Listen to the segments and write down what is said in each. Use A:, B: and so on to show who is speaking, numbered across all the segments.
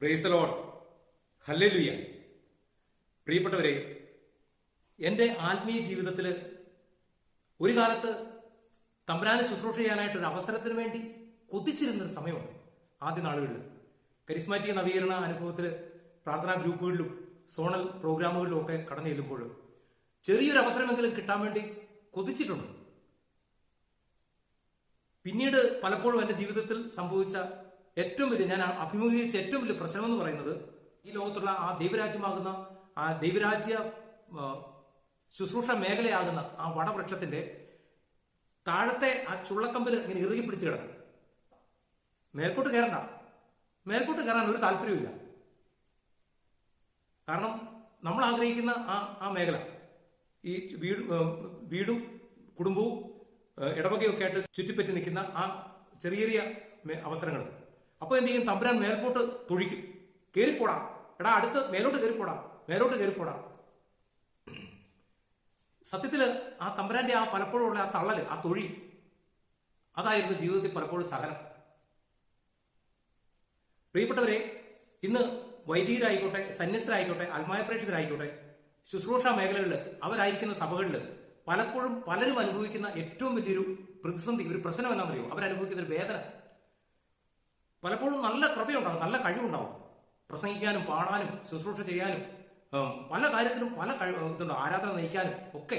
A: Price load hallelujah പ്രിയപ്പെട്ടവരെ എന്റെ ആത്മീയ ജീവിതത്തിൽ ഒരു കാലത്ത് തമ്പരാനെ ശുശ്രൂഷ ചെയ്യാനായിട്ട് ഒരു അവസരത്തിന് വേണ്ടി കൊതിച്ചിരുന്നൊരു സമയമുണ്ട്. ആദ്യ നാളുകളിൽ കരിസ്മാറ്റിക് നവീകരണ അനുഭവത്തിൽ പ്രാർത്ഥനാ ഗ്രൂപ്പുകളിലും സോണൽ പ്രോഗ്രാമുകളിലും ഒക്കെ കടന്നു ചെല്ലുമ്പോൾ ചെറിയൊരു അവസരമെങ്കിലും കിട്ടാൻ വേണ്ടി കൊതിച്ചിട്ടുണ്ട്. പിന്നീട് പലപ്പോഴും എന്റെ ജീവിതത്തിൽ സംഭവിച്ച ഏറ്റവും വലിയ ഞാൻ അഭിമുഖീകരിച്ച ഏറ്റവും വലിയ പ്രശ്നം എന്ന് പറയുന്നത് ഈ ലോകത്തുള്ള ആ ദൈവരാജ്യമാകുന്ന ആ ദൈവരാജ്യ ശുശ്രൂഷ മേഖലയാകുന്ന ആ വടവൃക്ഷത്തിന്റെ താഴത്തെ ആ ചുള്ളക്കമ്പിൽ ഇങ്ങനെ ഇറുകി പിടിച്ച് കിടക്കും. മേൽപോട്ട് കയറണ്ട. മേൽപോട്ട് കയറാൻ ഒരു താല്പര്യമില്ല കാരണം നമ്മൾ ആഗ്രഹിക്കുന്ന ആ ആ മേഖല ഈ വീട് വീടും കുടുംബവും ഇടവകയൊക്കെ ആയിട്ട് ചുറ്റിപ്പറ്റി നിൽക്കുന്ന ആ ചെറിയ ചെറിയ അവസരങ്ങൾ. അപ്പൊ എന്ത് ചെയ്യും? തമ്പുരാൻ മേൽപോട്ട് തൊഴിക്കും. കയറിപ്പോടാം എടാ അടുത്ത് മേലോട്ട് കയറിപ്പോടാം മേലോട്ട് കയറിപ്പോടാം സത്യത്തിൽ ആ തമ്പുരാന്റെ ആ പലപ്പോഴും ഉള്ള ആ തള്ളൽ ആ തൊഴി അതായിരുന്നു ജീവിതത്തിൽ പലപ്പോഴും സഹനം. പ്രിയപ്പെട്ടവരെ ഇന്ന് വൈദികരായിക്കോട്ടെ സന്യസ്തരായിക്കോട്ടെ ആത്മായ പ്രേക്ഷിതരായിക്കോട്ടെ ശുശ്രൂഷ മേഖലകളിൽ അവരായിരിക്കുന്ന സഭകളിൽ പലപ്പോഴും പലരും അനുഭവിക്കുന്ന ഏറ്റവും വലിയൊരു പ്രതിസന്ധി ഒരു പ്രശ്നം എന്നാ പറയുമോ അവരനുഭവിക്കുന്ന ഒരു വേദന. പലപ്പോഴും നല്ല കൃപയുണ്ടാവും നല്ല കഴിവുണ്ടാവും പ്രസംഗിക്കാനും പാടാനും ശുശ്രൂഷ ചെയ്യാനും പല കാര്യത്തിലും പല കഴിവ് ഇതുണ്ട് ആരാധന നയിക്കാനും ഒക്കെ.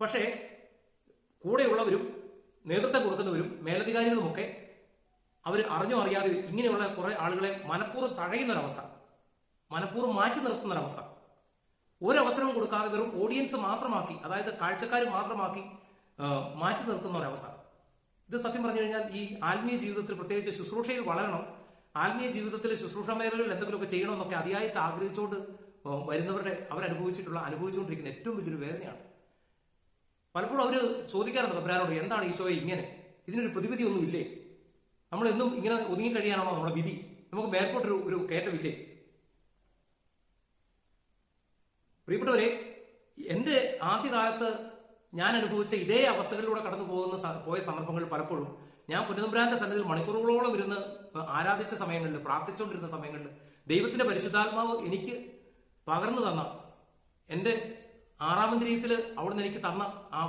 A: പക്ഷേ കൂടെയുള്ളവരും നേതൃത്വം കൊടുക്കുന്നവരും മേലധികാരികളുമൊക്കെ അവർ അറിഞ്ഞോ അറിയാതെ ഇങ്ങനെയുള്ള കുറെ ആളുകളെ മനഃപൂർവം തഴയുന്ന ഒരവസ്ഥ മനഃപൂർവം മാറ്റി നിർത്തുന്ന ഒരവസ്ഥ ഒരവസരവും കൊടുക്കാതെ വെറും ഓഡിയൻസ് മാത്രമാക്കി അതായത് കാഴ്ചക്കാർ മാത്രമാക്കി മാറ്റി നിർത്തുന്ന ഒരവസ്ഥ ഇത് സത്യം പറഞ്ഞു കഴിഞ്ഞാൽ ഈ ആത്മീയ ജീവിതത്തിൽ പ്രത്യേകിച്ച് ശുശ്രൂഷയിൽ വളരണം ആത്മീയ ജീവിതത്തിലെ ശുശ്രൂഷ മേഖലകളിൽ എന്തെങ്കിലുമൊക്കെ ചെയ്യണമെന്നൊക്കെ അതിയായിട്ട് ആഗ്രഹിച്ചുകൊണ്ട് വരുന്നവരുടെ അവരനുഭവിച്ചിട്ടുള്ള അനുഭവിച്ചുകൊണ്ടിരിക്കുന്ന ഏറ്റവും വലിയൊരു വേദനയാണ്. പലപ്പോഴും അവർ ചോദിക്കാറുണ്ട് തമ്പുരാനോട് എന്താണ് ഈശോയെ ഇങ്ങനെ? ഇതിനൊരു പ്രതിവിധി ഒന്നും ഇല്ലേ? നമ്മൾ എന്നും ഇങ്ങനെ ഒതുങ്ങി കഴിയാനാണോ നമ്മുടെ വിധി? നമുക്ക് മേൽപോട്ടൊരു ഒരു കയറ്റമില്ലേ? പ്രിയപ്പെട്ടവരെ എന്റെ ആദ്യകാലത്ത് ഞാൻ അനുഭവിച്ച ഇതേ അവസ്ഥകളിലൂടെ കടന്നു പോകുന്ന പോയ സന്ദർഭങ്ങൾ പലപ്പോഴും ഞാൻ പുനതമ്പ്രാന്റെ സന്നിധിയിൽ മണിക്കൂറുകളോളം ഇരുന്ന് ആരാധിച്ച സമയങ്ങളിൽ പ്രാർത്ഥിച്ചുകൊണ്ടിരുന്ന സമയങ്ങളിൽ ദൈവത്തിന്റെ പരിശുദ്ധാത്മാവ് എനിക്ക് പകർന്നു തന്ന എന്റെ ആറാമന്ത്രീയത്തിൽ അവിടുന്ന് എനിക്ക് തന്ന ആ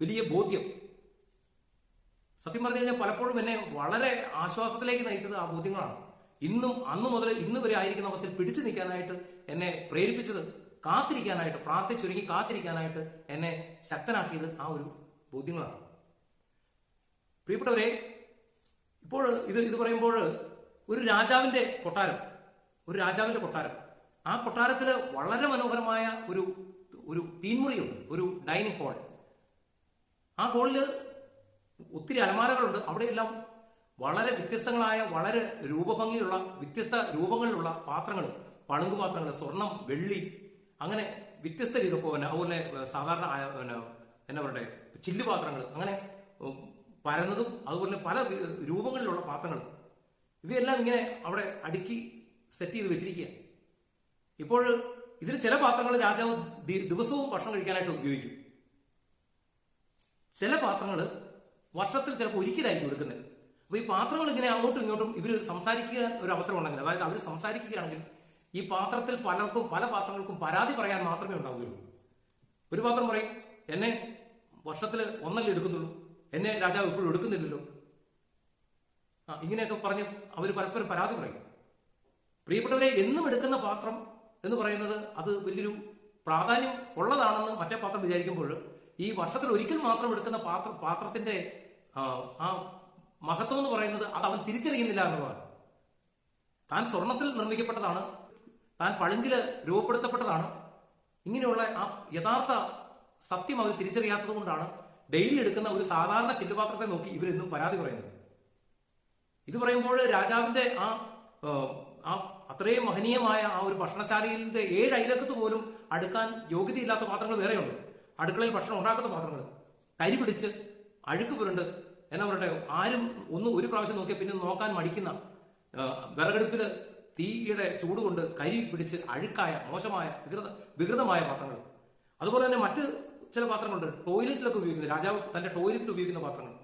A: വലിയ ബോധ്യം. സത്യം പറഞ്ഞു കഴിഞ്ഞാൽ പലപ്പോഴും എന്നെ വളരെ ആശ്വാസത്തിലേക്ക് നയിച്ചത് ആ ബോധ്യങ്ങളാണ്. ഇന്നും അന്ന് മുതൽ ഇന്ന് വരെ ആയിരിക്കുന്ന അവസ്ഥയിൽ പിടിച്ചു നിൽക്കാനായിട്ട് എന്നെ പ്രേരിപ്പിച്ചത് കാത്തിരിക്കാനായിട്ട് പ്രാർത്ഥിച്ചൊരുങ്ങി കാത്തിരിക്കാനായിട്ട് എന്നെ ശക്തനാക്കിയത് ആ ഒരു ബോധ്യങ്ങളാണ്. പ്രിയപ്പെട്ടവരെ ഇപ്പോൾ ഇത് ഇത് പറയുമ്പോൾ ഒരു രാജാവിന്റെ കൊട്ടാരം ഒരു രാജാവിന്റെ കൊട്ടാരം. ആ കൊട്ടാരത്തിൽ വളരെ മനോഹരമായ ഒരു ഒരു തീൻമുറിയുണ്ട് ഒരു ഡൈനിങ് ഹാൾ. ആ ഹാളിൽ ഒത്തിരി അലമാരകളുണ്ട്. അവിടെയെല്ലാം വളരെ വ്യത്യസ്തങ്ങളായ വളരെ രൂപഭംഗിയുള്ള വ്യത്യസ്ത രൂപങ്ങളിലുള്ള പാത്രങ്ങൾ പളുങ്ക് പാത്രങ്ങൾ സ്വർണം വെള്ളി അങ്ങനെ വ്യത്യസ്ത രീതിയൊക്കെ പിന്നെ അതുപോലെ സാധാരണ പിന്നെ എന്നാ പറയട്ടെ ചില്ല് പാത്രങ്ങൾ അങ്ങനെ പരന്നതും അതുപോലെ പല രൂപങ്ങളിലുള്ള പാത്രങ്ങൾ. ഇവയെല്ലാം ഇങ്ങനെ അവിടെ അടുക്കി സെറ്റ് ചെയ്ത് വെച്ചിരിക്കുക. ഇപ്പോൾ ഇതിൽ ചില പാത്രങ്ങൾ രാജാവ് ദിവസവും ഭക്ഷണം കഴിക്കാനായിട്ട് ഉപയോഗിക്കും. ചില പാത്രങ്ങൾ വർഷത്തിൽ ചിലപ്പോൾ ഒരിക്കലായിരിക്കും എടുക്കുന്നത്. അപ്പൊ ഈ പാത്രങ്ങൾ ഇങ്ങനെ അങ്ങോട്ടും ഇങ്ങോട്ടും ഇവർ സംസാരിക്കുക ഒരു അവസരം ഉണ്ടെങ്കിൽ അതായത് അവർ സംസാരിക്കുകയാണെങ്കിൽ ഈ പാത്രത്തിൽ പലർക്കും പല പാത്രങ്ങൾക്കും പരാതി പറയാൻ മാത്രമേ ഉണ്ടാവുകയുള്ളൂ. ഒരു പാത്രം പറയും എന്നെ വർഷത്തിൽ ഒന്നല്ലേ എടുക്കുന്നുള്ളൂ. എന്നെ രാജാവ് ഇപ്പോഴും എടുക്കുന്നില്ലല്ലോ. ആ ഇങ്ങനെയൊക്കെ പറഞ്ഞ് അവർ പരസ്പരം പരാതി പറയും. പ്രിയപ്പെട്ടവരെ എന്നും എടുക്കുന്ന പാത്രം എന്ന് പറയുന്നത് അത് വലിയൊരു പ്രാധാന്യം ഉള്ളതാണെന്ന് മറ്റേ പാത്രം വിചാരിക്കുമ്പോൾ ഈ വർഷത്തിൽ ഒരിക്കൽ മാത്രം എടുക്കുന്ന പാത്ര പാത്രത്തിന്റെ ആ, മഹത്വം എന്ന് പറയുന്നത് അത് അവൻ തിരിച്ചറിയുന്നില്ല എന്നുള്ളതാണ്. താൻ സ്വർണത്തിൽ നിർമ്മിക്കപ്പെട്ടതാണ് താൻ പളുങ്കിൽ രൂപപ്പെടുത്തപ്പെട്ടതാണ്. ഇങ്ങനെയുള്ള ആ യഥാർത്ഥ സത്യം അവർ തിരിച്ചറിയാത്തത് കൊണ്ടാണ് ഡെയിലി എടുക്കുന്ന ഒരു സാധാരണ ചില്ലുപാത്രത്തെ നോക്കി ഇവരെന്നും പരാതി പറയുന്നത്. ഇത് പറയുമ്പോൾ രാജാവിന്റെ ആ ആ അത്രയും മഹനീയമായ ആ ഒരു ഭക്ഷണശാലയിലെ ഏഴ് അയലക്കത്ത് പോലും അടുക്കാൻ യോഗ്യതയില്ലാത്ത പാത്രങ്ങൾ വേറെയുണ്ട്. അടുക്കളയിൽ ഭക്ഷണം ഉണ്ടാക്കുന്ന പാത്രങ്ങൾ. കരി പിടിച്ച് അഴുക്ക് പുരണ്ട് എന്നാ പറയട്ടെ ആരും ഒന്നും ഒരു പ്രാവശ്യം നോക്കിയാൽ പിന്നെ നോക്കാൻ മടിക്കുന്ന ഏഹ്, വിറകടുപ്പിൽ തീയുടെ ചൂട് കൊണ്ട് കരി പിടിച്ച് അഴുക്കായ മോശമായ വികൃത വികൃതമായ പാത്രങ്ങൾ. അതുപോലെ തന്നെ മറ്റ് ചില പാത്രങ്ങളുണ്ട്. ടോയ്ലറ്റിലൊക്കെ ഉപയോഗിക്കുന്നത്. രാജാവ് തന്റെ ടോയ്ലറ്റിൽ ഉപയോഗിക്കുന്ന പാത്രങ്ങൾ.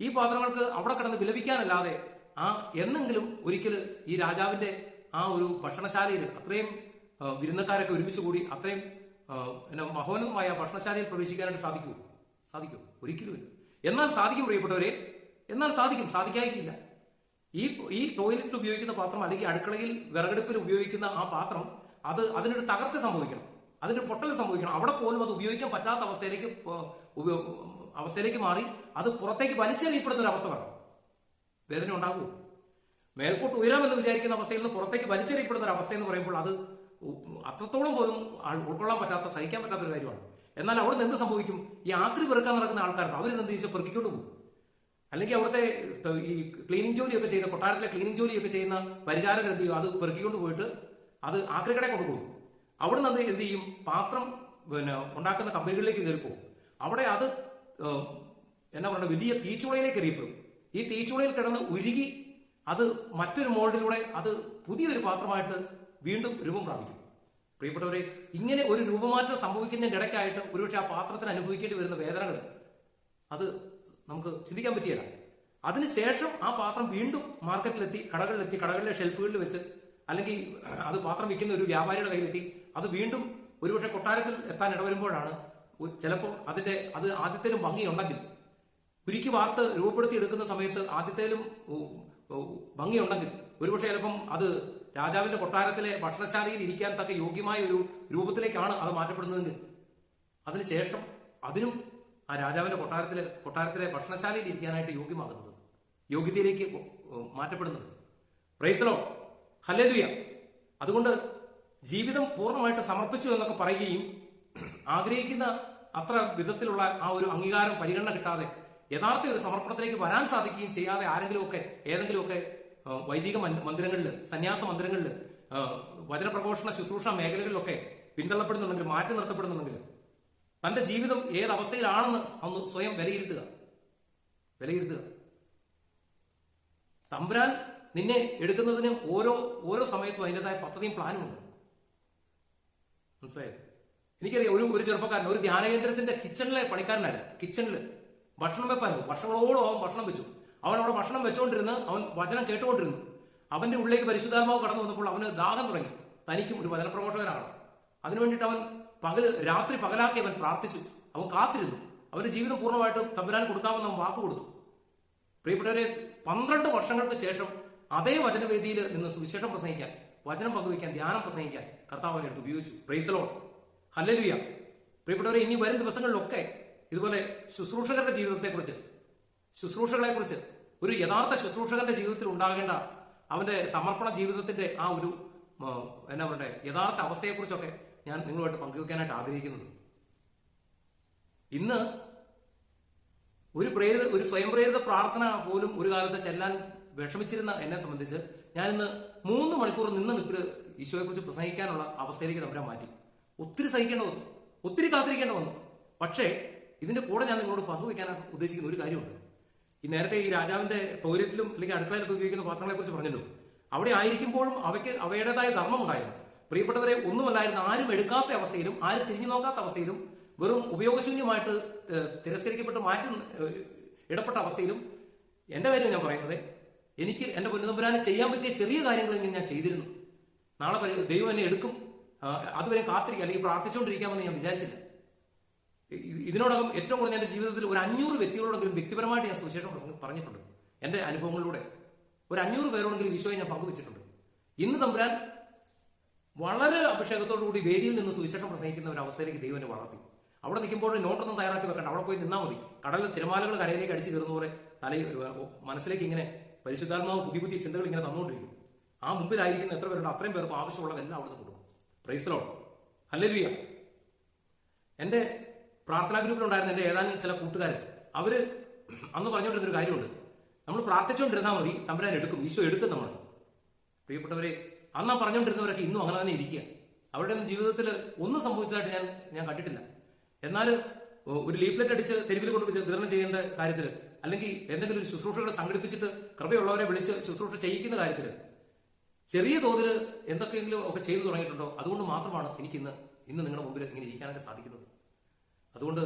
A: ഈ പാത്രങ്ങൾക്ക് അവിടെ കിടന്ന് വിലപിക്കാനല്ലാതെ ആ എന്നെങ്കിലും ഒരിക്കൽ ഈ രാജാവിന്റെ ആ ഒരു ഭക്ഷണശാലയിൽ അത്രയും വിരുന്നക്കാരൊക്കെ ഒരുമിച്ച് കൂടി അത്രയും മഹോന്നതമായ ഭക്ഷണശാലയിൽ പ്രവേശിക്കാനായിട്ട് സാധിക്കുമോ? സാധിക്കും. ഒരിക്കലുമില്ല എന്നാൽ സാധിക്കും പ്രിയപ്പെട്ടവരെ. എന്നാൽ സാധിക്കും. സാധിക്കാതിരിക്കില്ല. ഈ ഈ ടോയ്ലറ്റിൽ ഉപയോഗിക്കുന്ന പാത്രം അല്ലെങ്കിൽ അടുക്കളയിൽ വിറകടുപ്പിൽ ഉപയോഗിക്കുന്ന ആ പാത്രം അത് അതിനൊരു തകർച്ച സംഭവിക്കണം. അതിനൊരു പൊട്ടൽ സംഭവിക്കണം. അവിടെ പോലും അത് ഉപയോഗിക്കാൻ പറ്റാത്ത അവസ്ഥയിലേക്ക് അവസ്ഥയിലേക്ക് മാറി അത് പുറത്തേക്ക് വലിച്ചെറിയപ്പെടുന്ന ഒരു അവസ്ഥ വരണം. വേദന ഉണ്ടാകുമോ? മേൽപോട്ട് ഉയരാമെന്ന് വിചാരിക്കുന്ന അവസ്ഥയിൽ നിന്ന് പുറത്തേക്ക് വലിച്ചെറിയപ്പെടുന്ന ഒരു അവസ്ഥ എന്ന് പറയുമ്പോൾ അത് അത്രത്തോളം പോലും ഉൾക്കൊള്ളാൻ പറ്റാത്ത സഹിക്കാൻ പറ്റാത്ത ഒരു കാര്യമാണ്. എന്നാൽ അവിടെ നിന്ന് എന്ത് സംഭവിക്കും? ഈ ആക്രി പെറുക്കാൻ നടക്കുന്ന ആൾക്കാർക്ക് അവർ എന്ത് വെച്ചാൽ പെറുക്കിക്കൊണ്ട് പോകും. അല്ലെങ്കിൽ അവിടുത്തെ ഈ ക്ലീനിങ് ജോലിയൊക്കെ ചെയ്യുന്ന കൊട്ടാരത്തിലെ ക്ലീനിങ് ജോലിയൊക്കെ ചെയ്യുന്ന പരിചാരകർ എന്ത് ചെയ്യും? അത് പെറുക്കിക്കൊണ്ട് പോയിട്ട് അത് ആക്രിക്കടയിൽ കൊണ്ടുപോകും കൊടുക്കും അവിടെ നിന്ന് എന്ത് ചെയ്യും? പാത്രം പിന്നെ ഉണ്ടാക്കുന്ന കമ്പനികളിലേക്ക് കയറി പോകും. അവിടെ അത് എന്നാ പറയുക വലിയ തീച്ചുളയിലേക്ക് എറിയപ്പെടും. ഈ തീച്ചുളയിൽ കിടന്ന് ഉരുകി അത് മറ്റൊരു മോൾഡിലൂടെ അത് പുതിയൊരു പാത്രമായിട്ട് വീണ്ടും രൂപം പ്രാപിക്കും. പ്രിയപ്പെട്ടവരെ ഇങ്ങനെ ഒരു രൂപമാറ്റം സംഭവിക്കുന്നതിന് ഇടയ്ക്കായിട്ട് ഒരുപക്ഷെ ആ പാത്രത്തിന് അനുഭവിക്കേണ്ടി വരുന്ന വേദനകൾ അത് നമുക്ക് ചിന്തിക്കാൻ പറ്റിയല്ല അതിനുശേഷം ആ പാത്രം വീണ്ടും മാർക്കറ്റിലെത്തി കടകളിലെത്തി കടകളിലെ ഷെൽഫുകളിൽ വെച്ച് അല്ലെങ്കിൽ അത് പാത്രം വിൽക്കുന്ന ഒരു വ്യാപാരിയുടെ കയ്യിലെത്തി. അത് വീണ്ടും ഒരുപക്ഷെ കൊട്ടാരത്തിൽ എത്താൻ ഇടവരുമ്പോഴാണ് ചിലപ്പോൾ അതിന്റെ അത് ആദ്യത്തേലും ഭംഗിയുണ്ടെങ്കിൽ. ഉരുക്കി വാർത്ത് രൂപപ്പെടുത്തി എടുക്കുന്ന സമയത്ത് ആദ്യത്തേലും ഭംഗിയുണ്ടെങ്കിൽ. ഒരുപക്ഷെ ചിലപ്പം അത് രാജാവിന്റെ കൊട്ടാരത്തിലെ ഭക്ഷണശാലയിൽ ഇരിക്കാൻ തക്ക യോഗ്യമായ ഒരു രൂപത്തിലേക്കാണ് അത് മാറ്റപ്പെടുന്നതെങ്കിൽ. അതിനുശേഷം അതിനും ആ രാജാവിന്റെ കൊട്ടാരത്തിലെ കൊട്ടാരത്തിലെ ഭക്ഷണശാലയിൽ ഇരിക്കാനായിട്ട് യോഗ്യമാകുന്നത് യോഗ്യതയിലേക്ക് മാറ്റപ്പെടുന്നത്. പ്രൈസലോ ഹല്ലേലൂയ. അതുകൊണ്ട് ജീവിതം പൂർണമായിട്ട് സമർപ്പിച്ചു എന്നൊക്കെ പറയുകയും ആഗ്രഹിക്കുന്ന അത്ര വിധത്തിലുള്ള ആ ഒരു അംഗീകാരം പരിഗണന കിട്ടാതെ യഥാർത്ഥ ഒരു സമർപ്പണത്തിലേക്ക് വരാൻ സാധിക്കുകയും ചെയ്യാതെ ആരെങ്കിലുമൊക്കെ ഏതെങ്കിലുമൊക്കെ വൈദിക മന്ദിരങ്ങളിൽ സന്യാസ മന്ദിരങ്ങളിൽ വചനപ്രഘോഷണ ശുശ്രൂഷ മേഖലകളിലൊക്കെ പിന്തള്ളപ്പെടുന്നുണ്ടെങ്കിൽ മാറ്റി നിർത്തപ്പെടുന്നുണ്ടെങ്കിൽ തന്റെ ജീവിതം ഏതവസ്ഥയിലാണെന്ന് അന്ന് സ്വയം വിലയിരുത്തുക. വിലയിരുത്തുക. തമ്പുരാൻ നിന്നെ എടുക്കുന്നതിന് ഓരോ ഓരോ സമയത്തും അതിന്റെതായ പദ്ധതിയും പ്ലാനും ഉണ്ട്. മനസ്സിലായോ? എനിക്കറിയാം ഒരു ഒരു ചെറുപ്പക്കാരൻ ഒരു ധ്യാനകേന്ദ്രത്തിന്റെ കിച്ചണിലെ പണിക്കാരനായിരുന്നു. കിച്ചണിൽ ഭക്ഷണം വെപ്പായിരുന്നു. വർഷങ്ങളോളം അവൻ ഭക്ഷണം വെച്ചു. അവൻ അവിടെ ഭക്ഷണം വെച്ചുകൊണ്ടിരുന്ന് അവൻ വചനം കേട്ടുകൊണ്ടിരുന്നു. അവന്റെ ഉള്ളിലേക്ക് പരിശുദ്ധാത്മാവ് കടന്നു വന്നപ്പോൾ അവന് ദാഹം തുടങ്ങി. തനിക്കും ഒരു വചനപ്രഘോഷകനാണ് അതിനു വേണ്ടിയിട്ട് അവൻ പകൽ രാത്രി പകലാക്കി അവൻ പ്രാർത്ഥിച്ചു. അവൻ കാത്തിരുന്നു. അവന്റെ ജീവിതം പൂർണമായിട്ടും തമ്പുരാൻ കൊടുക്കാമെന്ന് അവൻ വാക്ക് കൊടുത്തു. പ്രിയപ്പെട്ടവരെ പന്ത്രണ്ട് വർഷങ്ങൾക്ക് ശേഷം അതേ വചനവേദിയിൽ നിന്ന് സുവിശേഷം പ്രസംഗിക്കാൻ വചനം പങ്കുവയ്ക്കാൻ ധ്യാനം പ്രസംഗിക്കാൻ കർത്താവ് അവനെടുത്ത് ഉപയോഗിച്ചു. പ്രൈസ്തലോ ഹല്ലലുയ പ്രിയപ്പെട്ടവരെ ഇനി വരും ദിവസങ്ങളിലൊക്കെ ഇതുപോലെ ശുശ്രൂഷകരുടെ ജീവിതത്തെക്കുറിച്ച് ശുശ്രൂഷകളെ കുറിച്ച് ഒരു യഥാർത്ഥ ശുശ്രൂഷകന്റെ ജീവിതത്തിൽ ഉണ്ടാകേണ്ട അവന്റെ സമർപ്പണ ജീവിതത്തിന്റെ ആ ഒരു എന്നാ പറയണ്ടേ യഥാർത്ഥ അവസ്ഥയെക്കുറിച്ചൊക്കെ ഞാൻ നിങ്ങളുമായിട്ട് പങ്കുവെക്കാനായിട്ട് ആഗ്രഹിക്കുന്നത്. ഇന്ന് ഒരു പ്രേരിത ഒരു സ്വയം പ്രേരിത പ്രാർത്ഥന പോലും ഒരു കാലത്ത് ചെല്ലാൻ വിഷമിച്ചിരുന്ന എന്നെ സംബന്ധിച്ച് ഞാൻ ഇന്ന് മൂന്ന് മണിക്കൂർ നിന്ന് നിൽക്കുന്ന ഈശോയെ കുറിച്ച് പ്രസംഗിക്കാനുള്ള അവസ്ഥയിലേക്ക് തമ്പുരാൻ മാറ്റി. ഒത്തിരി സഹിക്കേണ്ട വന്നു. ഒത്തിരി കാത്തിരിക്കേണ്ട വന്നു. പക്ഷേ ഇതിന്റെ കൂടെ ഞാൻ നിങ്ങളോട് പങ്കുവെക്കാൻ ഉദ്ദേശിക്കുന്ന ഒരു കാര്യമുണ്ട്. ഈ നേരത്തെ ഈ രാജാവിന്റെ ടോയ്ലറ്റിലും അല്ലെങ്കിൽ അടുക്കളയിലൊക്കെ ഉപയോഗിക്കുന്ന പാത്രങ്ങളെ കുറിച്ച് പറഞ്ഞല്ലോ. അവിടെ ആയിരിക്കുമ്പോഴും അവയ്ക്ക് അവയുടേതായ ധർമ്മമുണ്ടായിരുന്നു. പ്രിയപ്പെട്ടവരെ ഒന്നുമല്ലായിരുന്നു ആരും എടുക്കാത്ത അവസ്ഥയിലും ആരും തിരിഞ്ഞു നോക്കാത്ത അവസ്ഥയിലും വെറും ഉപയോഗശൂന്യമായിട്ട് തിരസ്കരിക്കപ്പെട്ട് മാറ്റി ഇടപെട്ട അവസ്ഥയിലും എന്റെ കാര്യം ഞാൻ പറയുന്നത് എനിക്ക് എന്റെ പൊന്നുതമ്പുരാനെ ചെയ്യാൻ പറ്റിയ ചെറിയ കാര്യങ്ങളെങ്കിലും ഞാൻ ചെയ്തിരുന്നു. നാളെ ദൈവം എന്നെ എടുക്കും. അതുവരെ കാത്തിരിക്കുക അല്ലെങ്കിൽ പ്രാർത്ഥിച്ചുകൊണ്ടിരിക്കാമെന്ന് ഞാൻ വിചാരിച്ചില്ല. ഇതിനോടകം ഏറ്റവും കുറഞ്ഞ എന്റെ ജീവിതത്തിൽ ഒരു അഞ്ഞൂറ് വ്യക്തികളോടെങ്കിലും വ്യക്തിപരമായിട്ട് ഞാൻ സുവിശേഷം പറഞ്ഞിട്ടുണ്ട് എന്റെ അനുഭവങ്ങളിലൂടെ. ഒരു അഞ്ഞൂറ് പേരോടെങ്കിലും ഈശോയെ ഞാൻ പങ്കുവച്ചിട്ടുണ്ട്. ഇന്ന് തമ്പുരാൻ വളരെ അഭിഷേകത്തോടു കൂടി വേദിയിൽ നിന്ന് സുവിശേഷം പ്രസംഗിക്കുന്ന ഒരു അവസ്ഥയിലേക്ക് ദൈവം എന്നെ വളർത്തി. അവിടെ നിൽക്കുമ്പോൾ നോട്ടൊന്നും തയ്യാറാക്കി വെക്കണ്ട. അവിടെ പോയി നിന്നാൽ മതി. കടലിൽ തിരമാലകൾ കരയിലേക്ക് അടിച്ചു കയറുന്ന പോലെ തലയിൽ മനസ്സിലേക്ക് ഇങ്ങനെ പരിശുദ്ധാത്മാവ് പുതിയ പുതിയ ചിന്തകൾ ഇങ്ങനെ തന്നുകൊണ്ടിരിക്കും. ആ മുമ്പിലായിരിക്കുന്ന എത്ര പേരുണ്ട്? അത്രയും പേർക്ക് ആവശ്യമുള്ളതെല്ലാം അവിടെ നിന്ന് കൊടുക്കും. പ്രൈസലോ ഹല്ലേലൂയ എന്റെ പ്രാർത്ഥനാ ഗ്രൂപ്പിലുണ്ടായിരുന്ന എന്റെ ഏതാനും ചില കൂട്ടുകാർ അവർ അന്ന് പറഞ്ഞുകൊണ്ടിരുന്ന ഒരു കാര്യമുണ്ട്. നമ്മൾ പ്രാർത്ഥിച്ചുകൊണ്ടിരുന്നാൽ മതി തമ്പുരാൻ എടുക്കും. ഈശോ എടുക്കും നമ്മൾ പ്രിയപ്പെട്ടവരെ അന്ന് പറഞ്ഞുകൊണ്ടിരുന്നവരൊക്കെ ഇന്നും അങ്ങനെ തന്നെ ഇരിക്കുക. അവരുടെ ജീവിതത്തിൽ ഒന്നും സംഭവിച്ചതായിട്ട് ഞാൻ ഞാൻ കണ്ടിട്ടില്ല. എന്നാൽ ഒരു ലീഫ്ലെറ്റ് അടിച്ച് തെരുവിൽ കൊണ്ട് വിതരണം ചെയ്യേണ്ട കാര്യത്തിൽ അല്ലെങ്കിൽ എന്തെങ്കിലും ഒരു ശുശ്രൂഷകളെ സംഘടിപ്പിച്ചിട്ട് കൃപയുള്ളവരെ വിളിച്ച് ശുശ്രൂഷ ചെയ്യിക്കുന്ന കാര്യത്തിൽ ചെറിയ തോതിൽ എന്തൊക്കെയെങ്കിലും ഒക്കെ ചെയ്തു തുടങ്ങിയിട്ടുണ്ടോ? അതുകൊണ്ട് മാത്രമാണ് എനിക്ക് ഇന്ന് ഇന്ന് നിങ്ങളുടെ മുമ്പിൽ ഇങ്ങനെ ഇരിക്കാനൊക്കെ സാധിക്കുന്നത്. അതുകൊണ്ട്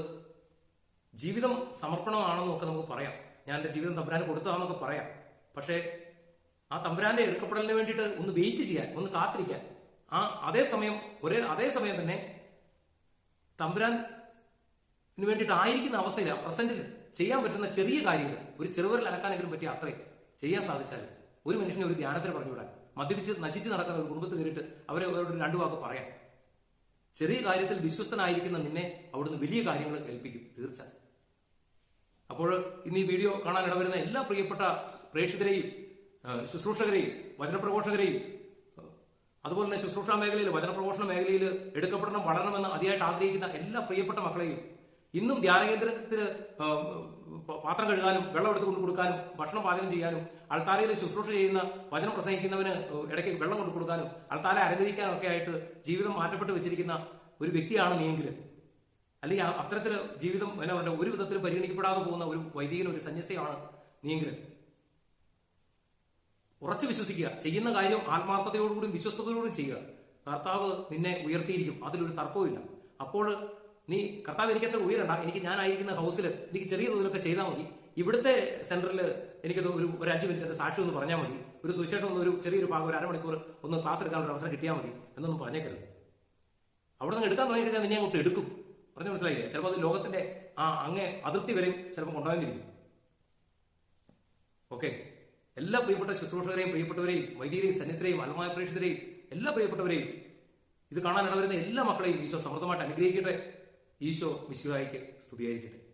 A: ജീവിതം സമർപ്പണമാണെന്നൊക്കെ നമുക്ക് പറയാം. ഞാൻ എന്റെ ജീവിതം തമ്പുരാന് കൊടുത്തതാണെന്നൊക്കെ പറയാം. പക്ഷേ ആ തമ്പുരാന്റെ എടുക്കപ്പെടലിന് വേണ്ടിയിട്ട് ഒന്ന് വെയിറ്റ് ചെയ്യാൻ ഒന്ന് കാത്തിരിക്കാൻ. ആ അതേ സമയം ഒരേ അതേ സമയം തന്നെ തമ്പുരാൻ വേണ്ടിയിട്ട് ആയിരിക്കുന്ന അവസ്ഥയിൽ പ്രസന്റിൽ ചെയ്യാൻ പറ്റുന്ന ചെറിയ കാര്യങ്ങൾ ഒരു ചെറുവരിൽ അനക്കാനെങ്കിലും പറ്റിയ അത്രേ ചെയ്യാൻ സാധിച്ചാൽ ഒരു മനുഷ്യനെ ഒരു ധ്യാനത്തിന് പറഞ്ഞുവിടാൻ മദ്യപിച്ച് നശിച്ച് നടക്കുന്ന ഒരു കുടുംബത്തിൽ കയറിയിട്ട് അവരെ അവരോട് രണ്ടു വാക്ക് പറയാം ചെറിയ കാര്യത്തിൽ വിശ്വസ്തനായിരിക്കുന്ന നിന്നെ അവിടുന്ന് വലിയ കാര്യങ്ങൾ ഏൽപ്പിക്കും തീർച്ച അപ്പോൾ ഇന്ന് ഈ വീഡിയോ കാണാൻ ഇടവരുന്ന എല്ലാ പ്രിയപ്പെട്ട പ്രേക്ഷകരെയും ശുശ്രൂഷകരെയും വചനപ്രഘോഷകരെയും അതുപോലെ തന്നെ ശുശ്രൂഷ മേഖലയിൽ വചനപ്രഘോഷണ മേഖലയിൽ എടുക്കപ്പെടണം വളരണമെന്ന് അതിയായിട്ട് ആഗ്രഹിക്കുന്ന എല്ലാ പ്രിയപ്പെട്ട മക്കളെയും ഇന്നും ധ്യാനകേന്ദ്രത്തിന് പാത്രം കഴുകാനും വെള്ളം എടുത്ത് കൊണ്ട് കൊടുക്കാനും ഭക്ഷണം പാചകം ചെയ്യാനും അൾത്താരയിൽ ശുശ്രൂഷ ചെയ്യുന്ന വചനം പ്രസംഗിക്കുന്നവന് ഇടയ്ക്ക് വെള്ളം കൊണ്ടു കൊടുക്കാനും അൾത്താരെ അലങ്കരിക്കാനും ഒക്കെ ആയിട്ട് ജീവിതം മാറ്റപ്പെട്ട് വെച്ചിരിക്കുന്ന ഒരു വ്യക്തിയാണ് നീയെങ്കിൽ അല്ലെങ്കിൽ അത്തരത്തിൽ ജീവിതം എന്നാ ഒരു വിധത്തിലും പരിഗണിക്കപ്പെടാതെ പോകുന്ന ഒരു വൈദികൻ ഒരു സന്യസ്തയാണ് നീയെങ്കിൽ ഉറച്ചു വിശ്വസിക്കുക. ചെയ്യുന്ന കാര്യം ആത്മാർത്ഥതയോടുകൂടി വിശ്വസ്തയോടുകൂടി ചെയ്യുക. കർത്താവ് നിന്നെ ഉയർത്തിയിരിക്കും. അതിലൊരു തർക്കവുമില്ല. അപ്പോൾ നീ കർത്താവ് എനിക്കത്ര ഉയരണ്ട. എനിക്ക് ഞാനായിരിക്കുന്ന ഹൗസിൽ എനിക്ക് ചെറിയ തോതിലൊക്കെ ചെയ്താൽ മതി. ഇവിടുത്തെ സെന്ററിൽ എനിക്കത് ഒരു ഒരു അഞ്ച് മിനിറ്റ് സാക്ഷി ഒന്ന് പറഞ്ഞാൽ മതി. ഒരു സുവിശേഷം ഒന്ന് ഒരു ചെറിയൊരു ഭാഗം ഒരു അരമണിക്കൂർ ഒന്ന് ക്ലാസ് എടുക്കാനുള്ള അവസരം കിട്ടിയാൽ മതി എന്നൊന്നും പറഞ്ഞേക്കരുത്. അവിടെ നിന്ന് എടുക്കാൻ തുടങ്ങി കഴിഞ്ഞാൽ നിന്നെ അങ്ങോട്ട് എടുക്കും. പറഞ്ഞു മനസ്സിലായില്ലേ? ചിലപ്പോൾ അത് ലോകത്തിന്റെ ആ അങ്ങേ അതിർത്തി വരെയും ചിലപ്പോൾ കൊണ്ടുവന്നിരിക്കും ഓക്കെ. എല്ലാ പ്രിയപ്പെട്ട ശുശ്രൂഷകരെയും പ്രിയപ്പെട്ടവരെയും വൈദികരെയും സന്യസ്തരെയും അലമായ പ്രേക്ഷിതരെയും എല്ലാ പ്രിയപ്പെട്ടവരെയും ഇത് കാണാൻ ഇടവരുന്ന എല്ലാ മക്കളെയും ഈശോ സമൃദ്ധമായിട്ട് അനുഗ്രഹിക്കട്ടെ. ഈശോ വിശ്വായിക്ക് സ്തുതിയായിരിക്കട്ടെ.